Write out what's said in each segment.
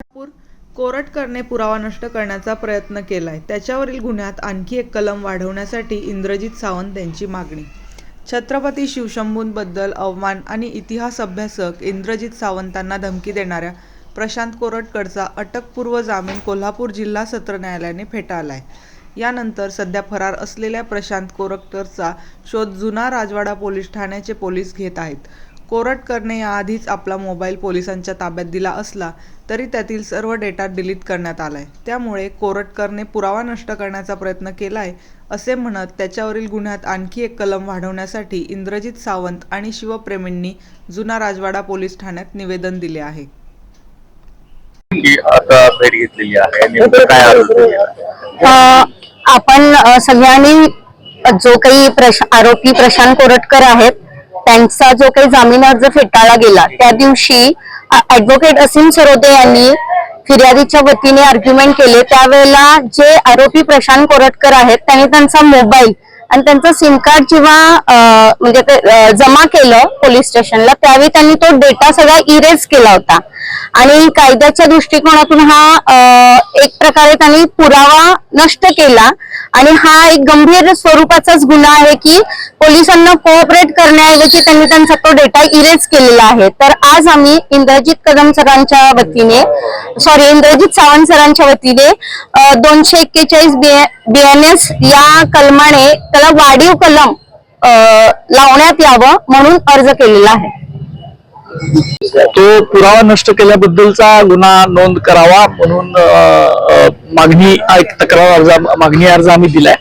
नागपूर कोरटकरने पुरावा नष्ट करण्याचा प्रयत्न केलाय. त्याच्यावरील गुन्ह्यात आणखी एक कलम वाढवण्यासाठी इंद्रजित सावंत यांची मागणी. छत्रपती शिवशंभूंबद्दल अवमान आणि इतिहास अभ्यासक इंद्रजित सावंतांना धमकी देणाऱ्या प्रशांत कोरटकरचा अटकपूर्व जामीन कोल्हापूर जिल्हा सत्र न्यायालयाने फेटाळलाय. यानंतर सध्या फरार असलेल्या प्रशांत कोरटकरचा शोध जुना राजवाडा पोलीस ठाण्याचे पोलीस घेत आहेत. कोरटकरने याआधीच आपला मोबाईल पोलिसांच्या ताब्यात दिला असला तरी त्यातील सर्व डेटा डिलीट करण्यात आलाय. त्यामुळे कोरटकरने पुरावा नष्ट करण्याचा प्रयत्न केलाय असे म्हणत त्याच्यावरील गुन्ह्यात आणखी एक कलम वाढवण्यासाठी इंद्रजित सावंत आणि शिवप्रेमींनी जुना राजवाडा पोलीस ठाण्यात निवेदन दिले आहे. की आता भेट घेतलेली आहे. नेमकं काय आरोप केलेला आहे? अ, आपण सगळ्यांनी जो काही प्रश आरोपी प्रशांत कोरटकर आहेत त्यांचा जो काही जामीन अर्ज फेटाळला गेला त्या दिवशी ऍडव्होकेट असीम सरोदे यांनी फिर्यादीच्या वतीने आर्ग्युमेंट केले. त्यावेळेला जे आरोपी प्रशांत कोरटकर आहेत त्यांनी त्यांचा मोबाईल आणि त्यांचं सिम कार्ड जेव्हा म्हणजे जमा केलं पोलीस स्टेशनला त्यावेळी त्यांनी तो डेटा सगळा इरेज केला होता. आणि कायद्याच्या दृष्टिकोनातून हा एक प्रकारे त्यांनी पुरावा नष्ट केला. आणि हा एक गंभीर स्वरूपाचाच गुन्हा आहे की पोलिसांना कोऑपरेट करण्याऐवजी त्यांनी त्यांचा तो डेटा इरेज केलेला आहे. तर आज आम्ही इंद्रजित कदम सरांच्या वतीने सॉरी इंद्रजित सावंत सरांच्या वतीने दोनशे एक्केचाळीस बीएनएस या कलमाने त्याला वाढीव कलम लावण्यात यावं म्हणून अर्ज केलेला आहे. तो पुरावा नष्ट केल्याबद्दलचा गुन्हा नोंद करावा म्हणून मागणी एक तक्रार अर्ज मागणी अर्ज आम्ही दिलाय.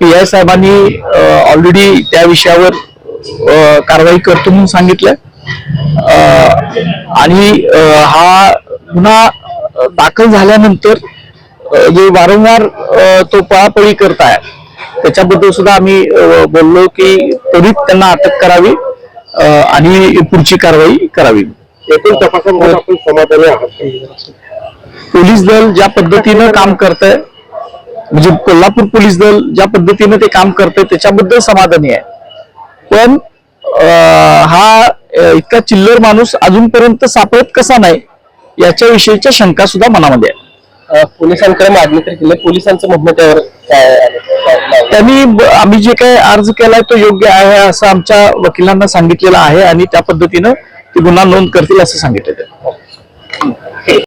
पी आय साहेबांनी ऑलरेडी त्या विषयावर कारवाई करतो म्हणून सांगितलंय. आणि हा गुन्हा दाखल झाल्यानंतर जे वारंवार तो पळापळी करताय त्याच्याबद्दल सुद्धा आम्ही बोललो की त्वरित त्यांना अटक करावी. आणि पुढची कारवाई करावी. एकूण तपासामुळे आपण समाधानी आहात. पोलीस दल ज्या पद्धतीनं काम करत आहे म्हणजे कोल्हापूर पोलीस दल ज्या पद्धतीनं ते काम करतंय त्याच्याबद्दल समाधानी आहे. पण अ, हा इतका चिल्लर माणूस अजूनपर्यंत सापडत कसा नाही याच्या विषयीच्या शंका सुद्धा मनामध्ये आहे. पोलिसांकडे मागणी तर केली पोलिसांचं म्हणणं त्यावर काय? त्यांनी आम्ही जे काही अर्ज केलाय तो योग्य आहे असं आमच्या वकिलांना सांगितलेलं आहे आणि त्या पद्धतीनं ते गुन्हा नोंद करतील असं सांगितलं